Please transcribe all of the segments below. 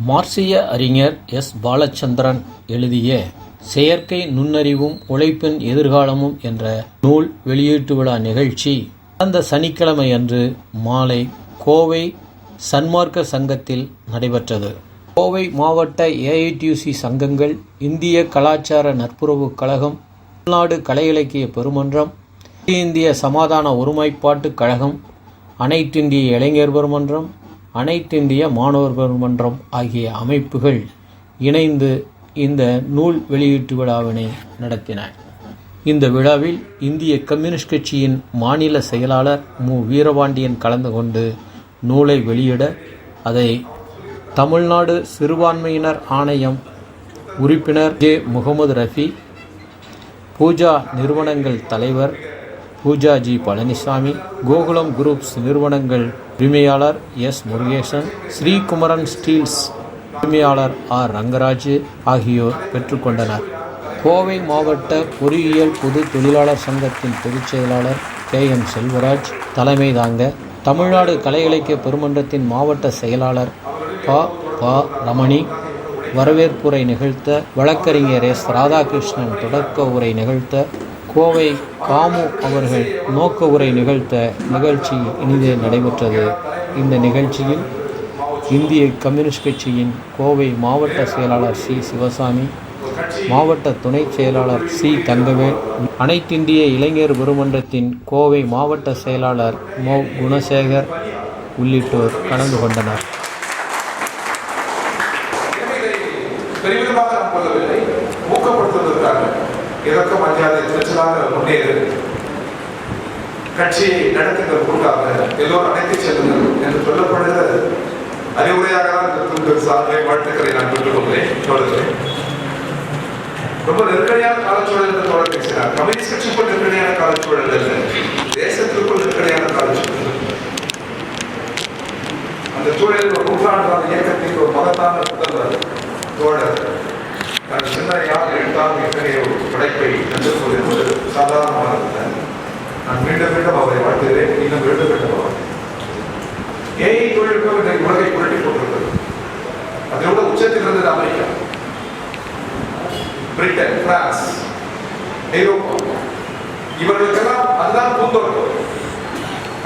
மார்க்சிய அறிஞர் எஸ். பாலச்சந்திரன் எழுதிய செயற்கை நுண்ணறிவும் உழைப்பின் எதிர்காலமும் என்ற நூல் வெளியீட்டு விழா நிகழ்ச்சி கடந்த சனிக்கிழமை அன்று மாலை கோவை சன்மார்க்க சங்கத்தில் நடைபெற்றது. கோவை மாவட்ட ஏஐடியூசி சங்கங்கள் இந்திய கலாச்சார நட்புறவு கழகம் தமிழ்நாடு கலை இலக்கிய பெருமன்றம் இந்திய சமாதான ஒருமைப்பாட்டு கழகம் அனைத்திந்திய இளைஞர் பெருமன்றம் அனைத்திந்திய மாணவர் மன்றம் ஆகிய அமைப்புகள் இணைந்து இந்த நூல் வெளியீட்டு விழாவினை நடத்தின. இந்த விழாவில் இந்திய கம்யூனிஸ்ட் கட்சியின் மாநில செயலாளர் மு. வீரபாண்டியன் கலந்து கொண்டு நூலை வெளியிட அதை தமிழ்நாடு சிறுபான்மையினர் ஆணையம் உறுப்பினர் ஜே முகமது ரஃபி பூஜா நிறுவனங்கள் தலைவர் பூஜா ஜி பழனிசாமி கோகுலம் குரூப்ஸ் நிறுவனங்கள் உரிமையாளர் எஸ் முருகேசன் ஸ்ரீகுமரன் ஸ்டீல்ஸ் உரிமையாளர் ஆர் ரங்கராஜ் ஆகியோர் பெற்றுக்கொண்டனர். கோவை மாவட்ட பொறியியல் பொது தொழிலாளர் சங்கத்தின் பொதுச் செயலாளர் கே எம் செல்வராஜ் தலைமை தாங்க தமிழ்நாடு கலை இலக்கிய பெருமன்றத்தின் மாவட்ட செயலாளர் ப. ப. ரமணி வரவேற்புரை நிகழ்த்த வழக்கறிஞர் எஸ். ராதாகிருஷ்ணன் தொடக்க உரை நிகழ்த்த கோவை காமு அவர்கள் நோக்க உரை நிகழ்த்த நிகழ்ச்சி இனிதே நடைபெற்றது. இந்த நிகழ்ச்சியில் இந்திய கம்யூனிஸ்ட் கட்சியின் கோவை மாவட்ட செயலாளர் சி. சிவசாமி மாவட்ட துணை செயலாளர் சி. தங்கவேல் அனைத்திந்திய இளைஞர் பெருமன்றத்தின் கோவை மாவட்ட செயலாளர் மோ. குணசேகர் உள்ளிட்டோர் கலந்து கொண்டனர். இறக்கம் அஞ்சாத துணிச்சலாக முன்னேறு கட்சியை நடத்துங்கள் கூட்டாக எல்லோரும் அழைத்து செல்லுங்கள் என்று சொல்லப்படுகிற அறிவுரையாக தான் சார்பை வாழ்த்துக்களை நான் பெற்றுக் கொள்கிறேன். தொடர்கிறேன் ரொம்ப நெருக்கடியான காலச்சூழல் என்று தொடர் பேசினார். கம்யூனிஸ்ட் கட்சிக்குள் நெருக்கடியான காலச்சூழல் அல்ல. தேசத்திற்குள் நெருக்கடியான காலச்சூழல். அந்த சூழலில் ஒரு நூற்றாண்டான இயக்கத்திற்கு ஒரு மகத்தான புத்தகம் தோழர் தன் சிந்தனையால் எழுத்தால் இத்தகைய ஒரு படைப்பை கண்டுகொள்வது என்பது சாதாரணமானதல்ல. நான் மீண்டும் மீண்டும் அவரை வாழ்த்துகிறேன். இன்னும் மீண்டும் மீண்டும் அவர் ஏஐ தொழில்நுட்பம் இன்றைக்கு உலகை புரட்டி போட்டிருக்கிறது. அதோட உச்சத்தில் இருந்தது அமெரிக்கா. பிரிட்டன் பிரான்ஸ் ஐரோப்பா. இவர்களுக்கெல்லாம் அதுதான் பூந்தோட்டம்.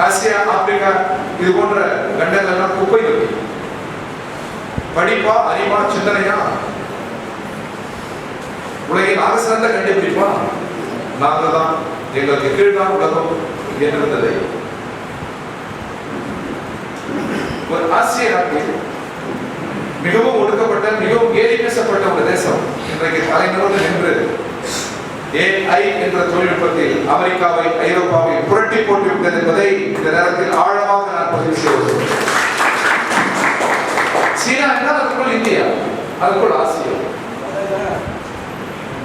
ஆசியா ஆப்பிரிக்கா இது போன்ற கண்டங்கள் எல்லாம் குப்பை தொட்டி. படிப்பா அறிவா சிந்தனையா? உலகின் ஆக சிறந்த கண்டுபிடிப்பா? நாங்கள் தான் எங்களுக்கு கீழ்தான் உலகம் என்றிருந்ததை. ஒரு ஆசிய நாட்டில் மிகவும் ஒடுக்கப்பட்ட மிகவும் கேலி பேசப்பட்ட ஒரு தேசம். இன்றைக்கு தலைநகரோடு நின்று ஏஐ என்ற தொழில்நுட்பத்தில் அமெரிக்காவை ஐரோப்பாவை புரட்டி போட்டு விட்டது என்பதை இந்த நேரத்தில் ஆழமாக நான் பதிவு செய்வது. சீனா என்றால் அதுக்குள் இந்தியா அதுக்குள் ஆசியா.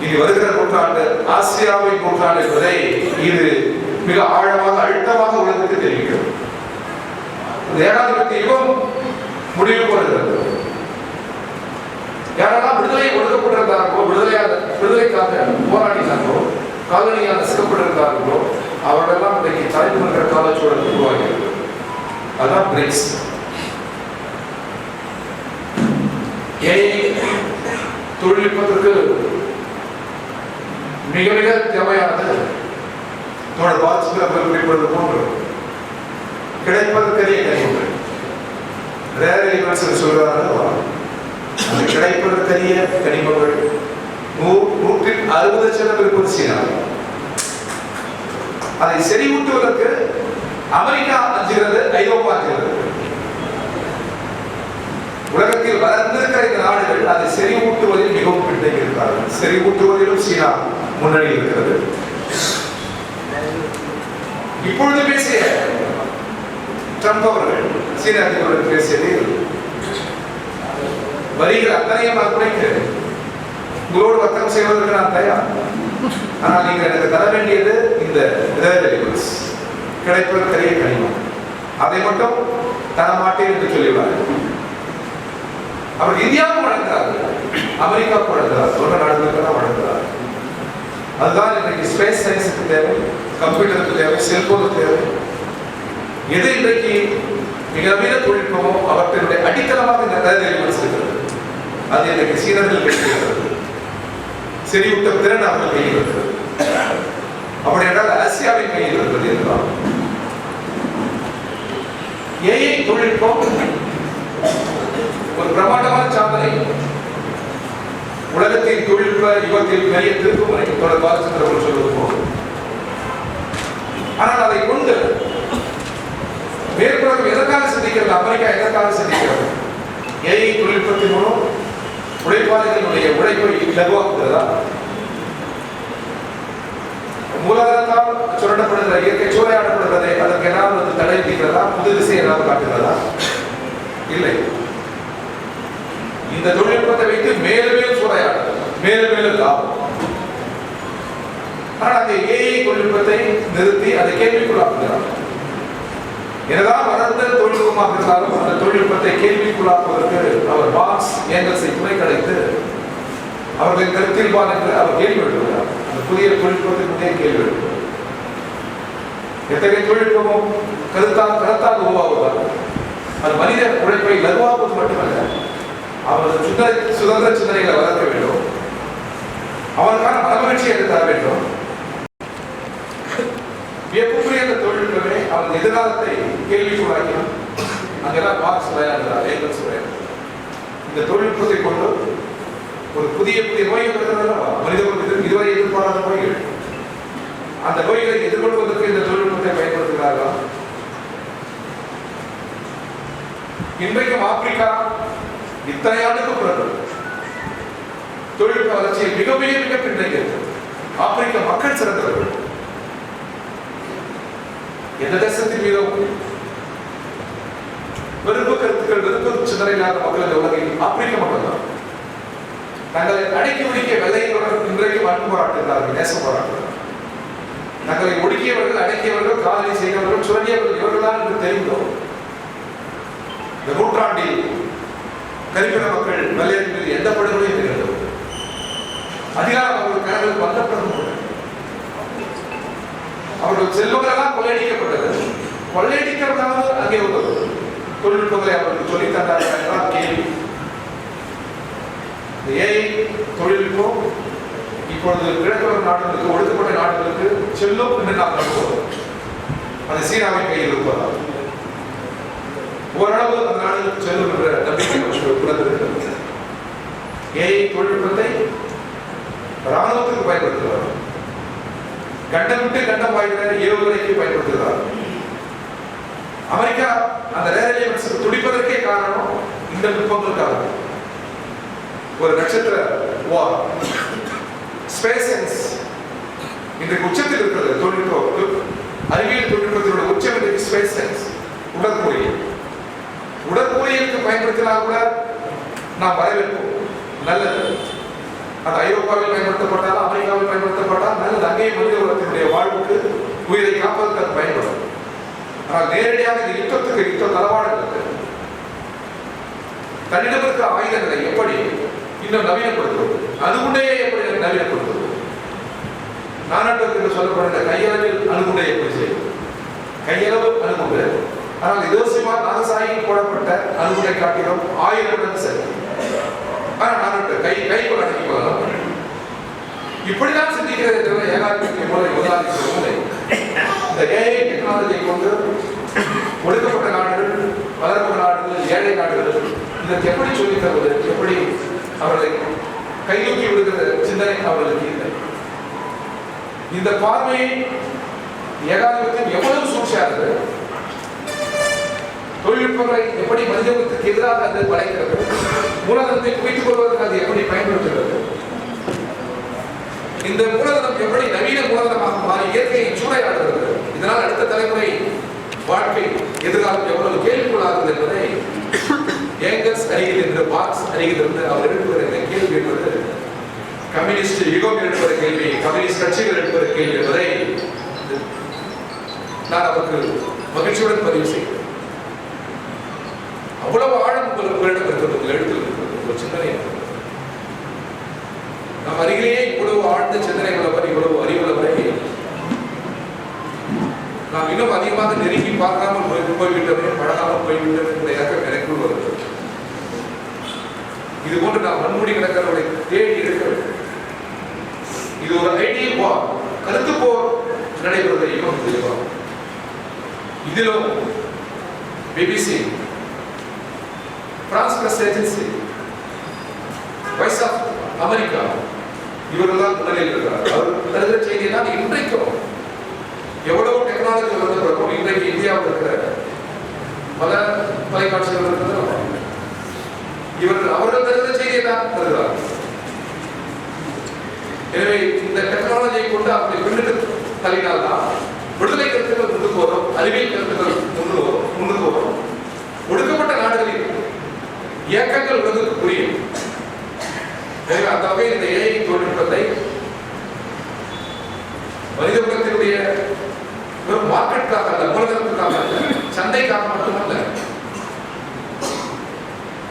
இனி வருகிற நூற்றாண்டு ஆசியாவின் நூற்றாண்டு என்பதை இது மிக ஆழமாக அழுத்தமாக உலகத்துக்கு தெரிவிக்கிறது. இந்த யுகம் முடிவு கொள்கிறது யாரெல்லாம் விடுதலை ஒடுக்கப்பட்டிருந்தார்களோ விடுதலையாக விடுதலைக்காக போராடினார்களோ காலனியாக நசுக்கப்பட்டிருந்தார்களோ அவர்களெல்லாம் இன்றைக்கு தலைமுறை காலச்சூழல் உருவாகிறது. அதான் பிரிக்ஸ் ஏஐ தொழில்நுட்பத்திற்கு மிக மிக தேவையானது தோழர் வாட்ஸ்அப் குறிப்பிடுவது போன்று கிடைப்பதற்கரிய கனிவுகள் ரேர் எலிமெண்ட்ஸ் சொல்கிறார்கள் அந்த கிடைப்பதற்கரிய கனிமங்கள் நூற்றில் அறுபது சதம் இருப்பது சீனா அதை செறிவூட்டுவதற்கு அமெரிக்கா அஞ்சுகிறது ஐரோப்பா அஞ்சுகிறது உலகத்தில் வளர்ந்திருக்கிற இந்த நாடுகள் அதை செறிவூட்டுவதில் மிகவும் பின்தங்கி இருக்கிறார்கள் செறிவூட்டுவதிலும் சீனா முன்னணி இருக்கிறது. இப்பொழுது பேசிய ட்ரம்ப் அவர்கள் சீன அதிபர்கள் பேசியதில் வரிகள் அத்தனையும் அர்ப்பணித்து உங்களோடு வர்த்தகம் செய்வதற்கு நான் தயார். ஆனால் நீங்கள் எனக்கு தர வேண்டியது இந்த ரேர் கிடைப்பது கிடைப்பதற்கரிய கனிமம். அதை மட்டும் தர மாட்டேன் என்று சொல்லிவிடார் அவர் இந்தியாவுக்கு வழங்குறாரு. அமெரிக்காவுக்கு வழங்குகிறார் உலக நாடுகளுக்கெல்லாம் வழங்குகிறார் அதுதான் இன்றைக்கு ஸ்பேஸ் சயின்ஸுக்கு தேவை கம்ப்யூட்டருக்கு தேவை செல்போனுக்கு தேவை. எது இன்றைக்கு மிக நவீன தொழில்நுட்பமோ அவர்களுடைய அடித்தளமாக இந்த ரேர் எலிமெண்ட்ஸ் அது இன்றைக்கு சீனர்கள் கையில் செறிவுட்ட திறன் அவர்கள் கையில் இருக்கிறது. அப்படி என்றால் ஆசியாவின் கையில் இருக்கிறது என்றால் ஏஐ தொழில்நுட்பம் ஒரு பிரமாண்டமான சாதனை. உலகத்தின் தொழில்நுட்ப யுகத்தில் பெரிய திருப்புமுனை தொடர் பாலச்சந்திர சொல்வது போல் ஆனால் அதை கொண்டு மேற்குலகம் எதற்காக சிந்திக்கிறது? அமெரிக்கா எதற்காக சிந்திக்கிறது? ஏஐ தொழில்நுட்பத்தின் மூலம் உழைப்பாளிகளுடைய உழைப்பை இலகுவாக்குகிறதா? மூலாதாரத்தால் சுரண்டப்படுகிற இயற்கை சூறையாடப்படுகிறதே அதற்கு ஏதாவது வந்து தடை விதிக்கிறதா? புது திசை ஏதாவது காட்டுகிறதா? இல்லை. இந்த தொழில்நுட்பத்தை வைத்து மேலும் மேலும் சூறையாடுறது. மேலும் மேலும் லாபம். ஆனால் அந்த ஏஐ தொழில்நுட்பத்தை நிறுத்தி அதை கேள்விக்குள்ளாக்குகிறார் என்னதான் வளர்ந்த தொழில்நுட்பமாக இருந்தாலும் அந்த தொழில்நுட்பத்தை கேள்விக்குள்ளாக்குவதற்கு அவர் பாக்ஸ் ஏங்கல்ஸை துணை கிடைத்து அவர்களின் கருத்தில் பார் என்று அவர் கேள்வி எழுப்புகிறார். அந்த புதிய தொழில்நுட்பத்தினுடைய கேள்வி எழுப்புகிறார். எத்தகைய தொழில்நுட்பமும் கருத்தால் கருத்தாக உருவாகுவார் அது மனித உழைப்பை லகுவாக்குவது மட்டுமல்ல அவரது சுதந்திர சுதந்திர சிந்தனைகளை வளர்க்க வேண்டும். அவருக்கான மனமகிழ்ச்சி எடுத்து தர வேண்டும். வியப்புக்குரிய அந்த தொழில்நுட்பமே அவரது எதிர்காலத்தை கேள்விக்குள்ளாக்கினார் அங்கெல்லாம் பாக்ஸ் விளையாடுகிறார் ஏங்கல்ஸ் விளையாடுகிறார். இந்த தொழில்நுட்பத்தை கொண்டு ஒரு புதிய புதிய நோய்கள் மனிதர்கள் மனிதர்களுக்கு இதுவரை எதிர்பாராத நோய்கள். அந்த நோய்களை எதிர்கொள்வதற்கு இந்த தொழில்நுட்பத்தை பயன்படுத்துகிறார்களா? இன்றைக்கும் ஆப்பிரிக்கா இத்தனை ஆண்டுக்கு பிறகு தொழில்நுட்ப வளர்ச்சியில் மிக மிக மிக ஆப்பிரிக்க மக்கள் சிறந்தவர்கள். எந்த தேசத்தின் மீதும் வெறுப்பு கருத்துக்கள் வெறுப்பு சிந்தனை இல்லாத மக்கள் இந்த உலகில் ஆப்பிரிக்க மக்கள் தான் தங்களை அடக்கி ஒடுக்கிய வெள்ளையர்களுடன் இன்றைக்கும் அன்பு போராட்டுகிறார்கள் நேசம் போராட்டுகிறார்கள் தங்களை ஒடுக்கியவர்கள் அடக்கியவர்கள் காதலி செய்தவர்கள் சுரண்டியவர்கள் இவர்கள்தான் என்று தெரிந்தோம். இந்த நூற்றாண்டில் கரிபின மக்கள் வெள்ளையர்கள் மீது எந்த படுகொலையும் நிகழ்ந்தது அதிகாரம் அவர்கள் கனவில் வந்தப்படும் அவர்கள் செல்வங்களெல்லாம் கொள்ளையடிக்கப்பட்டது. கொள்ளையடிக்கிறதாவது அங்கே ஒரு தொழில்நுட்பங்களை அவர்களுக்கு சொல்லித் தந்தார்கள் கேள்வி. ஏஐ தொழில்நுட்பம் இப்பொழுது கிழக்கு நாடுகளுக்கு ஒடுக்கப்பட்ட நாடுகளுக்கு செல்லும் என்று நாம் நம்புவோம் அது சீனாவின் கையில் இருப்பதால். ஓரளவு அந்த நாடுகளுக்கு செல்லும் என்ற நம்பிக்கை நமக்கு ஏஐ தொழில்நுட்பத்தை ராணுவத்துக்கு பயன்படுத்துகிறார் கண்டம் விட்டு கண்டம் வாய்கிற ஏவுகணைக்கு பயன்படுத்துகிறார் அமெரிக்கா அந்த ரேர் துடிப்பதற்கே காரணம் இந்த நுட்பங்களுக்காக. ஒரு நட்சத்திர வார் ஸ்பேஸ் சயின்ஸ் இன்றைக்கு உச்சத்தில் இருக்கிறது தொழில்நுட்பம் அறிவியல் தொழில்நுட்பத்தினுடைய உச்சம் இன்றைக்கு ஸ்பேஸ் சயின்ஸ் உடற்கூறியல் உடற்கூறியலுக்கு பயன்படுத்தினா கூட நாம் வரவேற்போம் நல்லது. அது ஐரோப்பாவில் பயன்படுத்தப்பட்டாலும் அமெரிக்காவில் பயன்படுத்தப்பட்டால் நல்லது. அங்கேயும் மனித உலகத்தினுடைய வாழ்வுக்கு உயிரை காப்பதற்கு அது பயன்படும். ஆனால் நேரடியாக இந்த யுத்தத்துக்கு யுத்த தளவாடங்களுக்கு தன்னிடமிருக்க ஆயுதங்களை எப்படி இன்னும் நவீனப்படுத்துவது? அணுகுண்டையை எப்படி நவீனப்படுத்துவது? நானாட்டுக்கு என்று சொல்லப்படுகிற கையளவில் அணுகுண்டை எப்படி செய்வது? கையளவு அணுகுண்டு. ஆனால் இதோசிமா நாகசாயில் போடப்பட்ட அன்புகளை காட்டிலும் ஆயிரம் சரி. ஆனால் நான் கை கைக்குள் அடக்கி போகலாம் இப்படிதான் சிந்திக்கிறதை தவிர ஏகாதிபத்தியம் போல யோகாதிபத்தியம் இந்த ஏஐ டெக்னாலஜியை கொண்டு ஒடுக்கப்பட்ட நாடுகள் வளர்ப்பு நாடுகள் ஏழை நாடுகள் இதற்கு எப்படி சொல்லித் தருவது எப்படி அவர்களை கையூக்கி விடுகிற சிந்தனை அவர்களுக்கு இல்லை. இந்த பார்வையை ஏகாதிபத்தியம் எவ்வளவு சூழ்ச்சியானது தொழில்நுட்பங்களை எப்படி மனிதர்களுக்கு எதிராக அது படைக்கிறது மூலதனத்தை குவித்துக் கொள்வதற்கு அது எப்படி பயன்படுத்துகிறது? இந்த மூலதனம் எப்படி நவீன மூலதனமாக மாறி இயற்கையை சூறையாடுகிறது? இதனால் அடுத்த தலைமுறை வாழ்க்கை எதிர்காலம் எவ்வளவு கேள்விக்குள்ளாகிறது என்பதை ஏங்கஸ் அருகில் இருந்து பாக்ஸ் அருகில் இருந்து அவர் எழுப்புகிற இந்த கேள்வி என்பது கம்யூனிஸ்ட் யுகம் எழுப்புகிற கேள்வி கம்யூனிஸ்ட் கட்சிகள் எழுப்புகிற கேள்வி என்பதை நான் அவருக்கு மகிழ்ச்சியுடன் பதிவு செய்கிறேன். அவ்வளவு ஆழம் உங்களுக்கு உங்களிடம் இருக்கிறது உங்கள் எழுத்தில் இருக்கிறது. உங்கள் சிந்தனை. நம் அருகிலேயே இவ்வளவு ஆழ்ந்த சிந்தனை உள்ளவர் இவ்வளவு அறிவுள்ளவரை நாம் இன்னும் அதிகமாக நெருங்கி பார்க்காமல் போய் போய்விட்டோமே பழகாமல் போய்விட்டோமே என்ற எனக்குள் வருகிறது இது போன்று நான் வன்முடி நடக்கிறவர்களை தேடி எடுக்க வேண்டும் இது ஒரு ஐடியல் போர் கருத்து போர் நடைபெறுவதையும் தெளிவாகும் இதிலும் BBC France Press Agency Voice of America இவரெல்லாம் முன்னிலையில் இருக்கிறார் அவர் தருகிற செய்தியெல்லாம் இன்றைக்கும் எவ்வளவு டெக்னாலஜி வந்த பிறகும் இன்றைக்கு இந்தியாவில் இருக்கிற பல தொலைக்காட்சிகள் இருக்கிறது நம்ம பார்க்கிறோம். இவர்கள் அவர்கள் தருகிற செய்தியை தான் தருகிறார் எனவே இந்த டெக்னாலஜியை கொண்டு அவர்களை பின்னுக்கு தள்ளினால் தான் விடுதலை கருத்துக்கள் முன்னுக்கு வரும் அறிவியல் கருத்துக்கள் முன்னு வரும் முன்னுக்கு வரும் ஒடுக்கப்பட்ட நாடுகளில் இயக்கங்கள் உலகுக்கு புரியும் எனவே அந்த வகையில் இந்த ஏஐ தொழில்நுட்பத்தை மனித வெறும் மார்க்கெட்டுக்காக அல்ல உலகத்துக்காக அல்ல சந்தைக்காக மட்டுமல்ல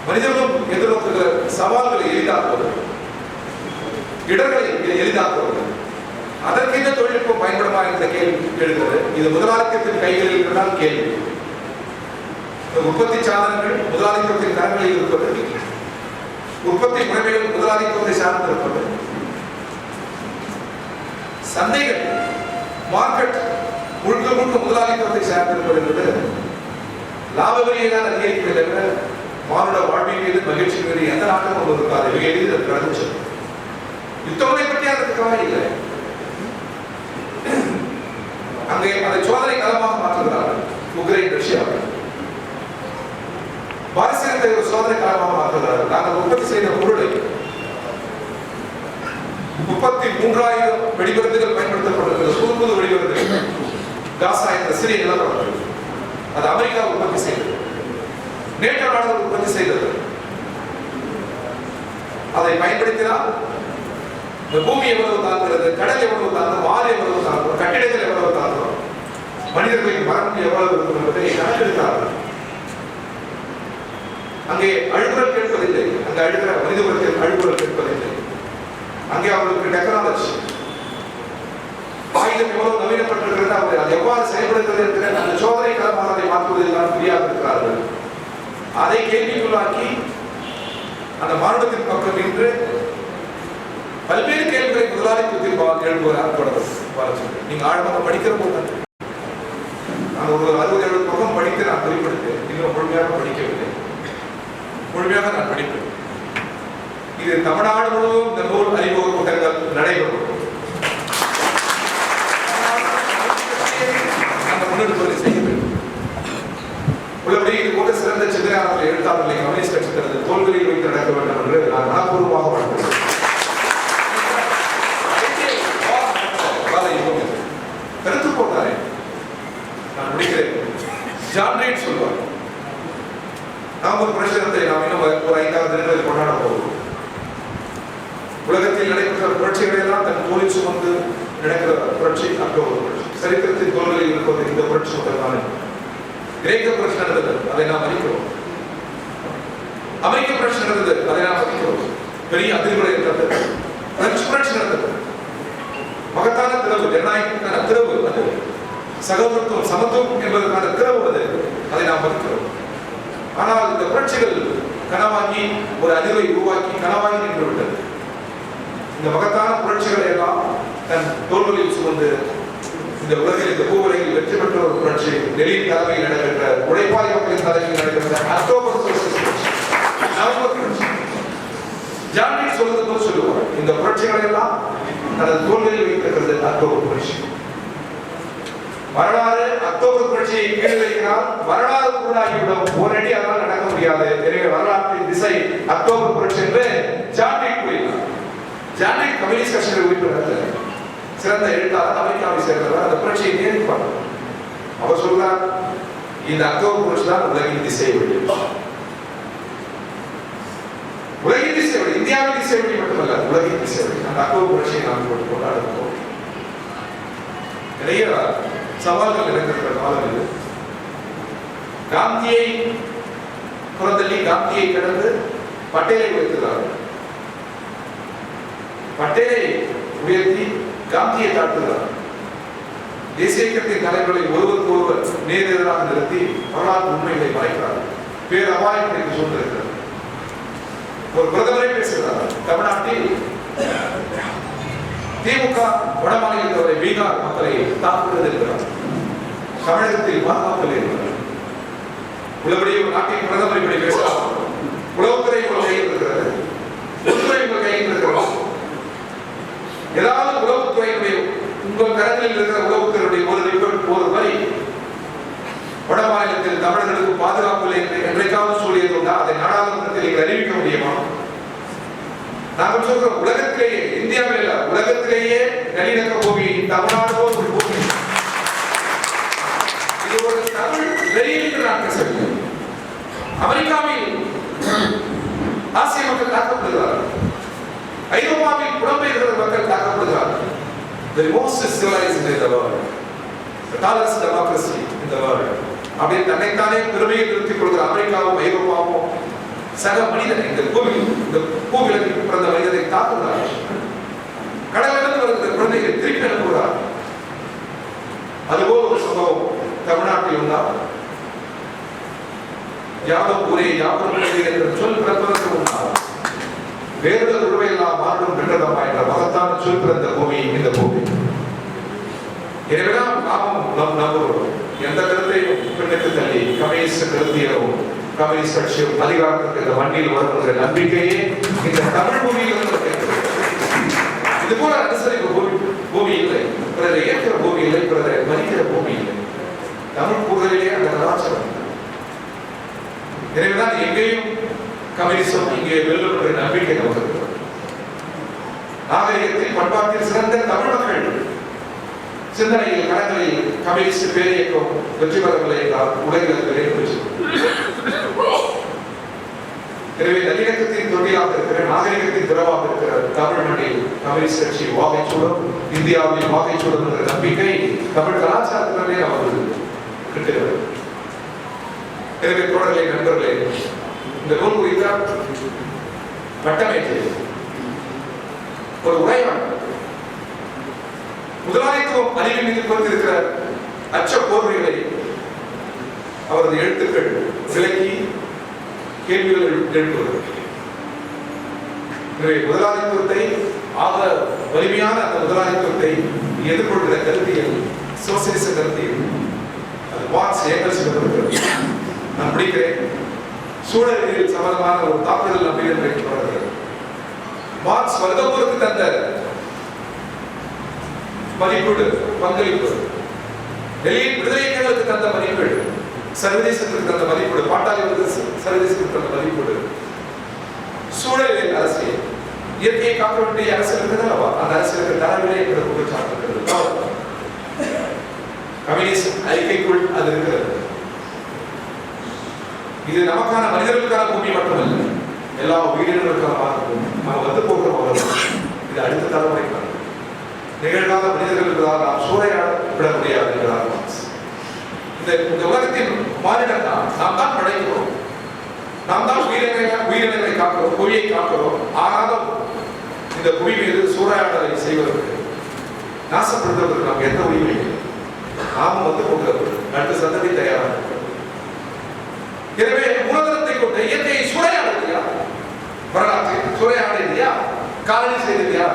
மனிதர்களும் எதிர்நோக்குகிற சவால்களை எளிதாக்குவது இடர்களை எளிதாக்குவது அதற்கு இந்த தொழில்நுட்பம் பயன்படுமா என்ற கேள்வி எழுகிறது இது முதலாளித்தத்தின் கைகளில் இருந்தால் கேள்வி. உற்பத்தி சாதனங்கள் முதலாளித்துவத்தின் கரங்களில் இருப்பது உற்பத்தி முறைமைகள் முதலாளித்துவத்தை சார்ந்திருப்பது. சந்தைகள் மார்க்கெட் முழுக்க முழுக்க முதலாளித்துவத்தை சார்ந்திருப்பது என்பது லாப வரியை தான் தவிர மானுட வாழ்வின் மீது மகிழ்ச்சி மீது எந்த நாட்டம் கொண்டு இருக்காது மிக எளிதில் அது கடந்து யுத்தங்களை பற்றி அதற்கு கவலை இல்லை. அங்கே அதை சோதனை களமாக மாற்றுகிறார்கள். Ukraine Russia. பாரசீகத்தை ஒரு சோதனை களமாக மாற்றுகிறார்கள். நாங்கள் உற்பத்தி செய்த பொருளை முப்பத்தி மூன்றாயிரம் வெடிமருந்துகள் பயன்படுத்தப்பட்டிருக்கிறது புது புது வெடிமருந்துகள் காசா என்ற சிறிய நிலப்பரப்பு. அது அமெரிக்கா உற்பத்தி செய்தது. நேட்டோ நாடுகள் உற்பத்தி செய்தது. அதை பயன்படுத்தினால் இந்த பூமி எவ்வளவு தாங்குகிறது கடல் எவ்வளவு தாங்கும் ஆறு எவ்வளவு தாங்கும் கட்டிடங்கள் எவ்வளவு தாங்கும் மனிதர்களின் மரணம் எவ்வளவு இருக்கிறது கணக்கெடுத்தார்கள். அங்கே அழுகுரல் கேட்பதில்லை. அங்கே அழுகிற மனித குலத்தில் அழுகுரல் கேட்பது அங்கே அவர்களுக்கு டெக்னாலஜி ஆயுதம் எவ்வளவு நவீனப்பட்டிருக்கிறது அவர் அது எவ்வாறு செயல்படுகிறது என்கிற அந்த சோதனை களமாக அதை மாற்றுவதில் தான் புரியாது இருக்கிறார்கள். அதை கேள்விக்குள்ளாக்கி அந்த மானுடத்தின் பக்கம் நின்று பல்வேறு கேள்விகளை முதலாளித்துவத்தில் பா- எழுப்புவதாக தொடர்பு நீங்க ஆழமாக படிக்கிற போது நான் ஒரு அறுபது எழுபது பக்கம் படித்து நான் குறிப்பிடுத்து இன்னும் முழுமையாக படிக்கவில்லை. முழுமையாக நான் படிப்பேன். இது தமிழ்நாடு முழுவதும் இந்த நூல் அறிமுக கூட்டங்கள் நடைபெறும். அந்த செய்ய வேண்டும். உள்ளபடி இது போன்ற சிறந்த சிந்தனையாளர்கள் எழுத்தாளர்களை கம்யூனிஸ்ட் கட்சி தனது தோல்களில் வைத்து நடக்க வேண்டும் என்று நான் மனப்பூர்வமாக வாழ்த்துகிறேன் கருத்து போட்டாரே நான் முடிக்கிறேன். ஜான் சொல்வார். நாம் ஒரு பிரச்சனத்தை நாம் இன்னும் ஒரு ஐந்தாவது தினங்களில் கொண்டாட போகிறோம். உலகத்தில் நடைபெற்ற புரட்சிகளை எல்லாம் தன் தோளில் சுமந்து நடக்கிற புரட்சி அக்டோபர் புரட்சி. சரித்திரத்தின் தோல்களில் இருப்பது இந்த புரட்சி மட்டும்தானே? கிரேக்க புரட்சி நடந்தது அதை நாம் அறிக்கிறோம் அமெரிக்க புரட்சி நடந்தது அதை நாம் அறிக்கிறோம் பெரிய அதிர்வுகளை நடந்தது பிரெஞ்சு புரட்சி நடந்தது. மகத்தான திறவு ஜனநாயகத்துக்கான திறவு அது. சகோதரத்துவம் சமத்துவம் என்பதற்கான திறவு அது. அதை நாம் மறுக்கிறோம் ஆனால் இந்த புரட்சிகள் கனவாங்கி ஒரு அதிர்வை உருவாக்கி கனவாகி நின்று விட்டது. இந்த மகத்தான புரட்சிகளை எல்லாம் தன் தோல்களில் சுமந்து இந்த உலகில் இந்த பூவுலகில் வெற்றி பெற்ற ஒரு புரட்சி நெல்லின் தலைமையில் நடைபெற்ற உழைப்பாளி மக்களின் தலைமையில் நடைபெற்ற அக்டோபர் சோசியலிஸ்ட் நவம்பர் புரட்சி. ஜான்வரி சொல்வது போல் சொல்லுவார். இந்த புரட்சிகளை எல்லாம் தனது தோல்களில் வைத்திருக்கிறது அக்டோபர் புரட்சி. வரலாறு அக்டோபர் புரட்சியை கீழ் வைக்கிறால் வரலாறு கூடாகிவிடும் ஓரடி அதனால் நடக்க முடியாது. எனவே வரலாற்றின் திசை அக்டோபர் புரட்சி என்று ஜான்வரி ஜான்வரி கம்யூனிஸ்ட் கட்சியில் உறுப்பினர் சிறந்த எழுத்தாளர் அமெரிக்காவை சேர்ந்தவர் அந்த புரட்சியை நேரிப்பார் அவர் சொல்றார் இந்த அக்டோபர் புரட்சி தான் உலகின் திசை வழி உலகின் திசை வழி இந்தியாவின் திசை வழி மட்டுமல்ல உலகின் திசை வழி அந்த அக்டோபர் புரட்சியை நாம் போட்டு கொண்டாடுகிறோம் நிறைய சவால்கள் நடக்கிற காலம் இது. காந்தியை புறந்தள்ளி காந்தியை கடந்து பட்டேலை உயர்த்துகிறார்கள் பட்டேலை உயர்த்தி காந்தியை தாழ்த்துகிறார் தேசிய இயக்கத்தின் தலைவர்களை ஒருவருக்கு ஒருவர் நேரெதிராக நிறுத்தி வரலாற்று உண்மைகளை மறைக்கிறார்கள் பேர் அபாயம் என்று சொல்லிருக்கிறது ஒரு பிரதமரை பேசுகிறார். தமிழ்நாட்டில் திமுக வடமாநிலத்தவரை பீகார் மக்களை தாக்குகிறது இருக்கிறார் தமிழகத்தில் பாதுகாப்பில் இருக்கிறார் உள்ளபடியே நாட்டின் பிரதமர் இப்படி பேசலாம். உளவுத்துறை உங்கள் இருக்கிறார் இருக்கிறது உள்துறை உங்கள் கையில் இருக்கிறது ஏதாவது உளவுத்துறையினுடைய உங்கள் கரங்களில் இருக்கிற உளவுத்துறையுடைய ஒரு ரிப்போர்ட் ஒரு வரி வட மாநிலத்தில் தமிழர்களுக்கு பாதுகாப்பு இல்லை என்று என்றைக்காவது சொல்லியது உண்டா? அதை நாடாளுமன்றத்தில் நீங்கள் அறிவிக்க முடியுமா? நாங்கள் சொல்றோம் உலகத்திலேயே இந்தியாவில் இல்ல உலகத்திலேயே நல்லிணக்க பூமி தமிழ்நாடோ ஒரு பூமி இது ஒரு தமிழ் வெறி என்று நான் அமெரிக்காவில் ஆசிய மக்கள் தாக்கப்படுகிறார்கள் ஐரோப்பாவில் புலம்பெயர்கிற மக்கள் தாக்கப்படுகிறார்கள் the most civilized in the world. The tallest democracy in the world. அப்படி தன்னைத்தானே பெருமையை நிறுத்திக் கொள்கிற அமெரிக்காவும் ஐரோப்பாவும் சக மனிதன் இந்த பூமி இந்த பூவிலகில் பிறந்த மனிதனை தாக்குகிறார் கடலிலிருந்து வருகிற குழந்தைகளை திருப்பி அனுப்புகிறார் அதுபோல் ஒரு சம்பவம் தமிழ்நாட்டில் உண்டாகும். யாதவ் ஊரே யாவரும் பிள்ளை என்ற சொல் பிறப்பதற்கு முன்னால் வேறுதல் உருவையெல்லாம் மாறும் பெற்றதம்மா என்ற மகத்தான சொல் பிறந்த பூமி இந்த பூமி. எனவேதான் நாமும் நம் நம்புகிறோம். எந்த கருத்தையும் பின்னுக்கு தள்ளி கமேச கருத்தியரும் கம்யூனிஸ்ட் கட்சியும் அதிகாரத்திற்கு இந்த மண்ணில் வருகிற நம்பிக்கையே இந்த தமிழ் பூமியில் இது போல அனுசரிப்பு பூமி பூமி இல்லை. பிறரை ஏற்கிற பூமி இல்லை பிறரை மதிக்கிற பூமி இல்லை. தமிழ் கூறுதலிலே அந்த கலாச்சாரம். எனவேதான் எங்கேயும் கம்யூனிசம் இங்கே வெல்லும் என்ற நம்பிக்கை நமக்கு. நாகரிகத்தில் பண்பாட்டில் சிறந்த தமிழ் மக்கள். சிந்தனையில் களங்களில் கம்யூனிஸ்ட் பேரியக்கம் வெற்றி பெறவில்லை என்றால் உலகில் வெற்றி. எனவே நல்லிணக்கத்தின் தொழிலாக இருக்கிற நாகரிகத்தின் திறவாக இருக்கிற தமிழ் மண்ணில் கம்யூனிஸ்ட் கட்சி வாகைச்சூடும் இந்தியாவில் வாகைச்சூடும் என்ற நம்பிக்கை தமிழ் கலாச்சாரத்திலே நமக்கு கிட்டுகிறது எனவே தோழர்களே நண்பர்களே இந்த நூல் குறித்த வட்டமைப்பு ஒரு உரையாடல் முதலாளித்துவம் அறிவின் மீது பொறுத்திருக்கிற அச்ச போர்வைகளை அவரது எழுத்துக்கள் விலக்கி கேள்விகள் எழுப்புவது முதலாளித்துவத்தை ஆக வலிமையான அந்த முதலாளித்துவத்தை எதிர்கொள்கிற கருத்தியல் சோசியலிச கருத்தியல் அது வாட்ஸ் ஏங்கல்ஸ் நான் பிடிக்கிறேன். சூழலியல் சம்பந்தமான ஒரு தாக்குதல் நம்பிக்கை வைக்கப்படுகிறது மார்க்ஸ் வர்க்கபோருக்கு தந்த மதிப்பீடு பங்களிப்பு. டெல்லியின் விடுதலை இயக்கங்களுக்கு தந்த மதிப்பீடு சர்வதேசத்திற்கு தந்த மதிப்பீடு பாட்டாளி வந்து சர்வதேசத்திற்கு தந்த மதிப்பீடு. சூழலியல் அரசியல். இயற்கையை காக்க வேண்டிய அரசியல் அல்லவா? அந்த அரசியலுக்கு தரவில்லை என்ற குற்றச்சாட்டு கம்யூனிஸ்ட் அறிக்கைக்குள் அது இருக்கிறது. இது நமக்கான மனிதர்களுக்கான பூமி மட்டுமல்ல. எல்லா உயிரினங்களுக்கான பூமி நாம் வந்து போகிற உலகம் இது அடுத்த தலைமுறைக்கான. நிகழ்கால மனிதர்களுக்காக நாம் சூறையாடப்பட முடியாது என்கிறார் இந்த இந்த உலகத்தின் மாறிடம் தான் நாம் தான் படைக்கிறோம். நாம் தான் உயிரினங்களை உயிரினங்களை காக்கிறோம் புவியை காக்கிறோம் ஆனாலும் இந்த புவி மீது சூறையாடலை செய்வதற்கு நாசப்படுத்துவதற்கு நமக்கு எந்த உரிமை இல்லை. நாமும் வந்து கொண்டிருக்கிறோம் அடுத்த சந்ததி தயாராக. எனவே உலகத்தை கொண்டு இயற்கையை சூறையாடுறியா வரலாற்றை சூறையாடுறியா காலனி செய்தியா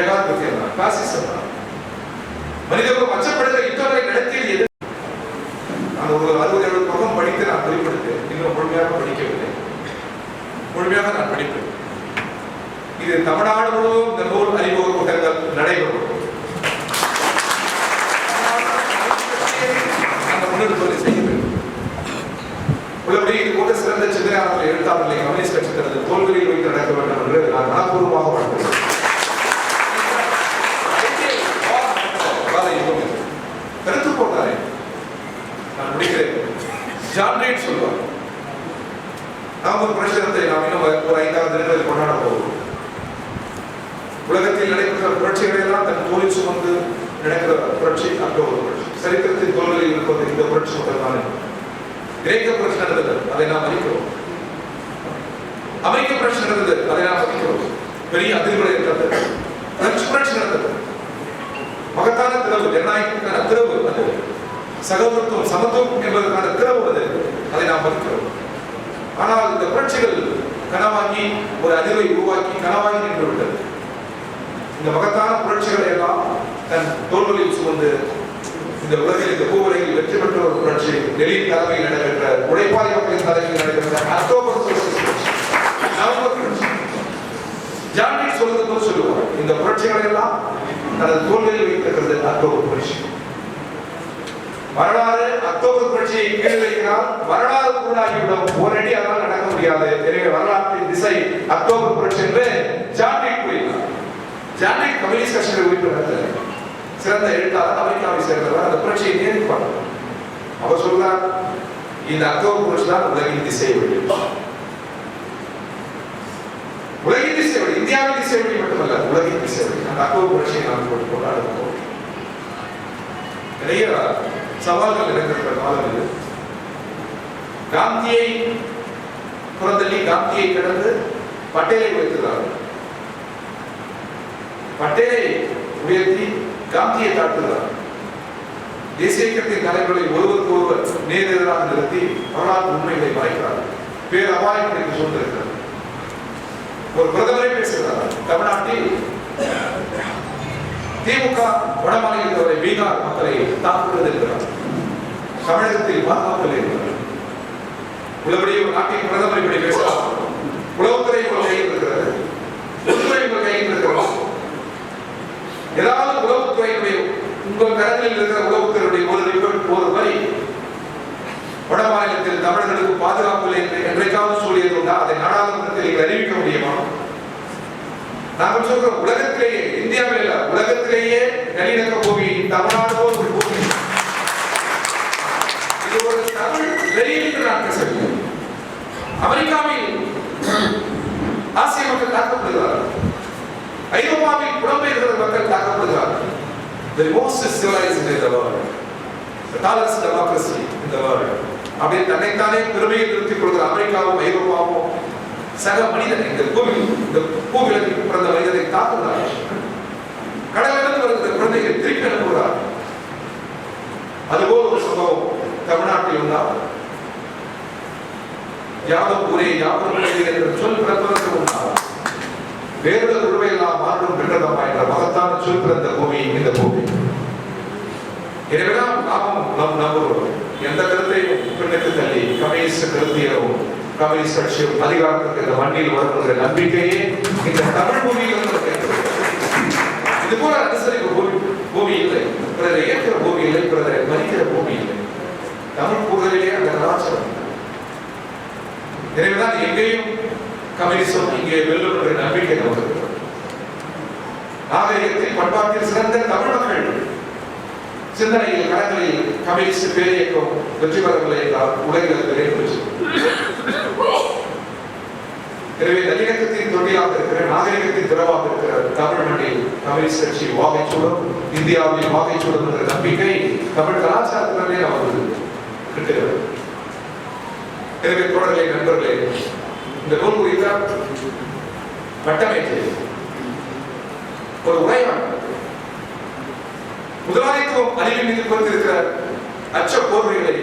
ஏகாதிபத்தியம்? தான் பாசிசம்? தான் மனிதர்கள் அச்சப்படுகிற யுத்தங்களை நடத்தியது நான் ஒரு அறுபது எழுபது பக்கம் படித்து நான் வெளிப்படுத்தேன். இன்னும் முழுமையாக படிக்கவில்லை. முழுமையாக நான் படிப்பேன். இது தமிழ்நாடு முழுவதும் இந்த நூல் அறிமுக கூட்டங்கள் நடைபெறும். அந்த முன்னெடுப்புகளை செய்ய உள்ளபடி கூட சிறந்த சிந்தனையாளர்கள் எழுத்தாளர்களை கம்யூனிஸ்ட் கட்சி தனது தோல்வியில் வைத்து நடக்க வேண்டும் என்று நான் மனப்பூர்வமாக வாழ்கிறேன் கருத்து போட்டாரே நான் முடிக்கிறேன். ஜான் ரீட் சொல்வார் நாம் ஒரு பிரச்சனத்தை நாம் இன்னும் ஒரு ஐந்தாவது தினங்களில் கொண்டாட போகிறோம். உலகத்தில் நடைபெற்ற புரட்சிகளை எல்லாம் தன் தோளில் சுமந்து நடக்கிற புரட்சி அக்டோபர் புரட்சி. சரித்திரத்தின் தோல்களில் இருப்பது இந்த புரட்சி மட்டும்தானே. கிரேக்க பிரச்சனை இருந்தது அதை நாம் மதிக்கிறோம். அமெரிக்க பிரச்சனை இருந்தது அதை நாம் மதிக்கிறோம். பெரிய அதிர்வுகளை இருந்தது பிரெஞ்சு பிரச்சனை இருந்தது மகத்தான திறவு ஜனநாயகத்துக்கான திறவு அது. சகோதரத்துவம் சமத்துவம் என்பதற்கான திறவு அது. அதை நாம் மதிக்கிறோம். ஆனால் இந்த புரட்சிகள் கனவாங்கி ஒரு அதிர்வை உருவாக்கி கனவாகி நின்று விட்டது. இந்த மகத்தான புரட்சிகளை எல்லாம் தன் தோள்களில் சுமந்து இந்த உலகில் இந்த பூவுலகில் வெற்றி பெற்ற ஒரு புரட்சி. டெல்லியின் தலைமையில் நடைபெற்ற உழைப்பாளி மக்களின் தலைமையில் நடைபெற்ற அக்டோபர் சோசியலிஸ்ட் நவம்பர் புரட்சி. ஜான்டி சொல்வது போல் சொல்லுவார். இந்த புரட்சிகள் எல்லாம் தனது தோல்வியில் வைத்திருக்கிறது அக்டோபர் புரட்சி. வரலாறு அக்டோபர் புரட்சியை கீழ் வைக்கிறால் வரலாறு கூடாகிவிடும் ஓரடி அதனால் நடக்க முடியாது. எனவே வரலாற்றின் திசை அக்டோபர் புரட்சி என்று ஜான்டி கூறினார். ஜான்டி கம்யூனிஸ்ட் கட்சியில் உறுப்பினர். சிறந்த எழுத்தாளர் அமெரிக்காவை சேர்ந்தவர் அந்த புரட்சியை நேரில் அவர் சொல்றார் இந்த அக்டோபர் புரட்சி தான் உலகின் திசை வழி. உலகின் திசை வழி இந்தியாவின் திசை வழி மட்டுமல்ல உலகின் திசை வழி. அந்த அக்டோபர் புரட்சியை நாம் போட்டு கொண்டாடுவோம் நிறைய சவால்கள் நிறைந்திருக்கிற காலம் இது. காந்தியை புறந்தள்ளி காந்தியை கடந்து பட்டேலை உயர்த்துகிறார்கள் பட்டேலை உயர்த்தி காந்தியை தாக்குகிறார். தேசிய இயக்கத்தின் தலைவர்களை ஒருவருக்கு ஒருவர் நேரெதிராக நிறுத்தி வரலாற்று உண்மைகளை மறைக்கிறார்கள் பேர் அபாயம் என்று சொல்லிருக்கிறது ஒரு பிரதமரை பேசுகிறார். தமிழ்நாட்டில் திமுக வடமாநிலத்தவரை பீகார் மக்களை தாக்குகிறது என்கிறார். தமிழகத்தில் பாதுகாப்பில் இருக்கிறார் உள்ளபடியே ஒரு நாட்டின் பிரதமர் இப்படி பேசலாம் உளவுத்துறை உங்கள் கையில் இருக்கிறது. உள்துறை உங்கள் கையில் இருக்கிறது. ஏதாவது உளவுத்துறையினுடைய உங்கள் கரங்களில் இருக்கிற உளவுத்துறையுடைய ஒரு ரிப்போர்ட் ஒரு வரி வட மாநிலத்தில் தமிழர்களுக்கு பாதுகாப்பு இல்லை என்று என்றைக்காவது சொல்லியது உண்டா அதை நாடாளுமன்றத்தில் அறிவிக்க முடியுமா? நாங்கள் சொல்றோம் உலகத்திலேயே இந்தியாவில் இல்ல உலகத்திலேயே நல்லிணக்க பூமி தமிழ்நாடு ஒரு பூமி இது ஒரு தமிழ் வெளியீட்டு நாட்கள் சரி அமெரிக்காவில் ஆசிய மக்கள் தாக்கப்படுகிறார்கள். மக்கள் தாக்கப்படுகிறார்கள் the most civilized in the world. The tallest democracy in the world. அப்படி தன்னைத்தானே பெருமையை நிறுத்திக் கொள்கிற அமெரிக்காவும் ஐரோப்பாவும் சக மனிதன் இந்த பூமி இந்த பூவிலக்கு பிறந்த மனிதனை தாக்குகிறார் கடலிலிருந்து வருகிற குழந்தைகளை திருப்பி அனுப்புகிறார். அதுபோல் ஒரு சம்பவம் தமிழ்நாட்டில் இருந்தால் யாதவ் ஊரே யாவரும் உலகில் என்ற சொல் பிறப்பதற்கு உண்டாகும் வேறு உருவையெல்லாம் மாற்றம் பெற்றதம்மா என்ற மகத்தான சொல் பிறந்த பூமி இந்த பூமி. எனவேதான் நாமும் நம் நம்புகிறோம். எந்த கருத்தையும் பின்னுக்கு தள்ளி கமேச கருத்தியரும் கமேச கட்சியும் அதிகாரத்திற்கு இந்த மண்ணில் வருகிற நம்பிக்கையே இந்த தமிழ் பூமியில் இது போல அனுசரிப்பு பூமி பூமி இல்லை. பிறரை ஏற்கிற பூமி இல்லை பிறரை மதிக்கிற பூமி இல்லை. தமிழ் கூறுதலிலே அந்த கலாச்சாரம். எனவேதான் எங்கேயும் கம்யூனிசம் இங்கே வெல்லும் என்ற நம்பிக்கை நமக்கு. நாகரிகத்தில் பண்பாட்டில் சிறந்த தமிழ் மக்கள். சிந்தனையில் களங்களில் கம்யூனிஸ்ட் பேரியக்கம் வெற்றி பெறவில்லை என்றால் உலகில் அது நிறைவேற்று எனவே நல்லிணக்கத்தின் தொழிலாக இருக்கிற நாகரிகத்தின் திறவாக இருக்கிற தமிழ் மண்ணில் கம்யூனிஸ்ட் கட்சி வாகைச்சூடும் இந்தியாவில் வாகைச்சூடும் என்ற நம்பிக்கை தமிழ் கலாச்சாரத்திலே நமக்கு கிட்டுகிறது எனவே தோழர்களே நண்பர்களே இந்த நூல் குறித்த வட்டமைப்பு ஒரு உரையாடல் முதலாளித்துவம் அறிவின் மீது பொறுத்திருக்கிற அச்ச போர்வைகளை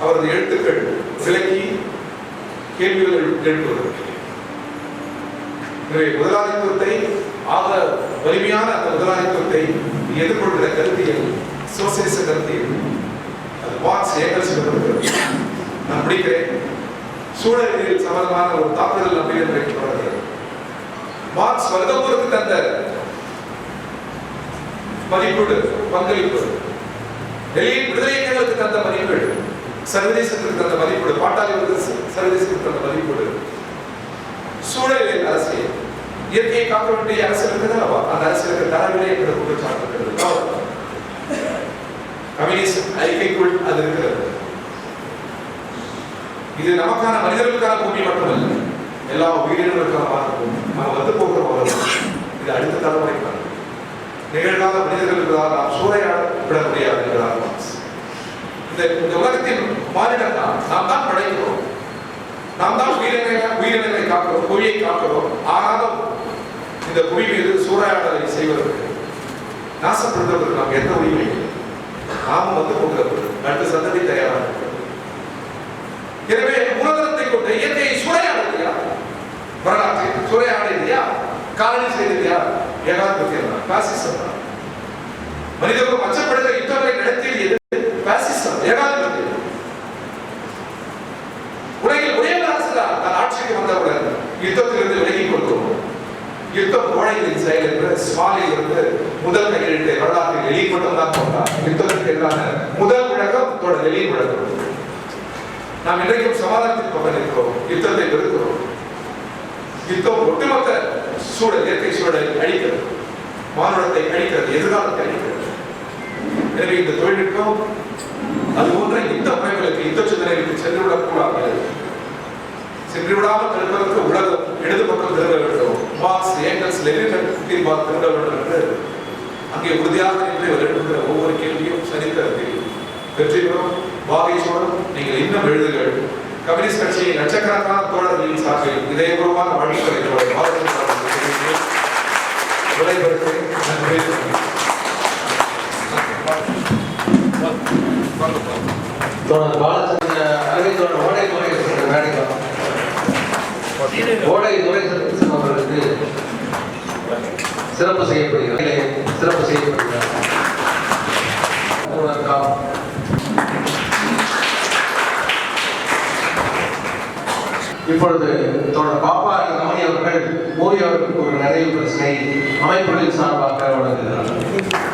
அவரது எழுத்துக்கள் விலக்கி கேள்விகள் எழு- எழுப்புகிறது எனவே முதலாளித்துவத்தை ஆக வலிமையான அந்த முதலாளித்துவத்தை எதிர்கொள்கிற கருத்தியல் சோசியலிச கருத்தியல் அது வாட்ஸ் ஏங்கல்ஸ் நான் பிடிக்கிறேன். சூழலியல் சம்பந்தமான ஒரு தாக்குதல் நம்பிக்கை வைக்கப்படுகிறது. மார்க்ஸ் வருடப்போருக்கு தந்த மதிப்பீடு பங்களிப்பு. டெல்லியின் விடுதலை இயக்கங்களுக்கு தந்த மதிப்பீடு சர்வதேசத்துக்கு தந்த மதிப்பீடு பாட்டாளி சர்வதேசத்துக்கு தந்த மதிப்பீடு. சூழலியல் அரசியல் இயற்கையை காக்க வேண்டிய அரசு இருக்குது அல்லவா? அந்த அரசியலுக்கு தரவில்லை என்ற குற்றச்சாட்டு கம்யூனிஸ்ட் அறிக்கைக்குள் அது இருக்கிறது. இது நமக்கான மனிதர்களுக்கான பூமி மட்டுமல்ல. எல்லா உயிரினங்களுக்கான பூமி நாம் வந்து போகிற உலகம் இது அடுத்த தலைமுறைக்கான நிகழ்கால மனிதர்களுக்காக நாம் சூறையாட விட முடியாது என்கிறார் இந்த இந்த உலகத்தின் மானிடம் தான் நாம் தான் படைக்கிறோம். நாம் தான் உயிரினங்களை உயிரினங்களை காக்கிறோம் புவியை காக்கிறோம். ஆனாலும் இந்த புவி மீது சூறையாடலை செய்வதற்கு நாசப்படுத்துவதற்கு நாம் எந்த உரிமை இல்லை. நாமும் வந்து கொண்டிருப்பது அடுத்த சந்ததி தயாராக இருக்கிறோம் எனவே உலகத்தை கொண்டு இயற்கையை சூறையாடுவது சூறையாடியது யார் காலனி செய்தது யார் ஏகாதிபத்தியம்? தான் பாசிசம்? தான் மனிதர்கள் மச்சப்படுத்த யுத்தங்களை நடத்தியது பாசிசம் ஏகாதிபத்தியம். உலகில் ஒரே ஒரு அரசு தான் தன் ஆட்சிக்கு வந்தவுடன் யுத்தத்திலிருந்து விலகிக் கொள்கிறோம் யுத்த கோழைகளின் செயல் என்று ஸ்மாலில் இருந்து முதல் கையெழுத்தை வரலாற்றில் எலி மட்டும் தான் போட்டார் யுத்தத்திற்கு எதிரான முதல் உலகம் தொடர் எலி முழக்கம் நாம் இன்றைக்கும் சமாதானத்திற்கு பக்கம் யுத்தத்தை வெறுக்கிறோம். யுத்தம் ஒட்டுமொத்த சூழல் இயற்கை சூழலை அழிக்கிறது. மானுடத்தை அழிக்கிறது எதிர்காலத்தை அழிக்கிறது. எனவே இந்த தொழில்நுட்பம் அது போன்ற யுத்த முறைகளுக்கு யுத்த சிந்தனைகளுக்கு சென்று சென்றுவிடாமல் சென்று தடுப்பதற்கு உலகம் இடது பக்கம் திரும்ப வேண்டும். மார்க்ஸ் ஏங்கல்ஸ் லெனின் தீர்மானம் திரும்ப வேண்டும் என்று அங்கே உறுதியாக நின்று வருகின்ற ஒவ்வொரு கேள்வியும் சரித்திரத்தில் வெற்றி பெறும். வாகைச்சோடும் நீங்கள் இன்னும் எழுதுகள் கம்யூனிஸ்ட் கட்சியை லட்சக்கணக்கான தோழர்களின் சார்பில் இதயபூர்வமான வாழ்க்கைகளை தோழர் பாலச்சந்திர அருகே ஓடை துறை மேடைக்கு ஓடை துறை அவர்களுக்கு சிறப்பு செய்யப்படுகிறது சிறப்பு செய்யப்படுகிறார். இப்பொழுது தோழர் பாப்பா ரமணி அவர்கள் மோடி அவர்களுக்கு ஒரு நிறைவு பிரச்சனை அமைப்புகளின் சார்பாக வழங்குகிறார்.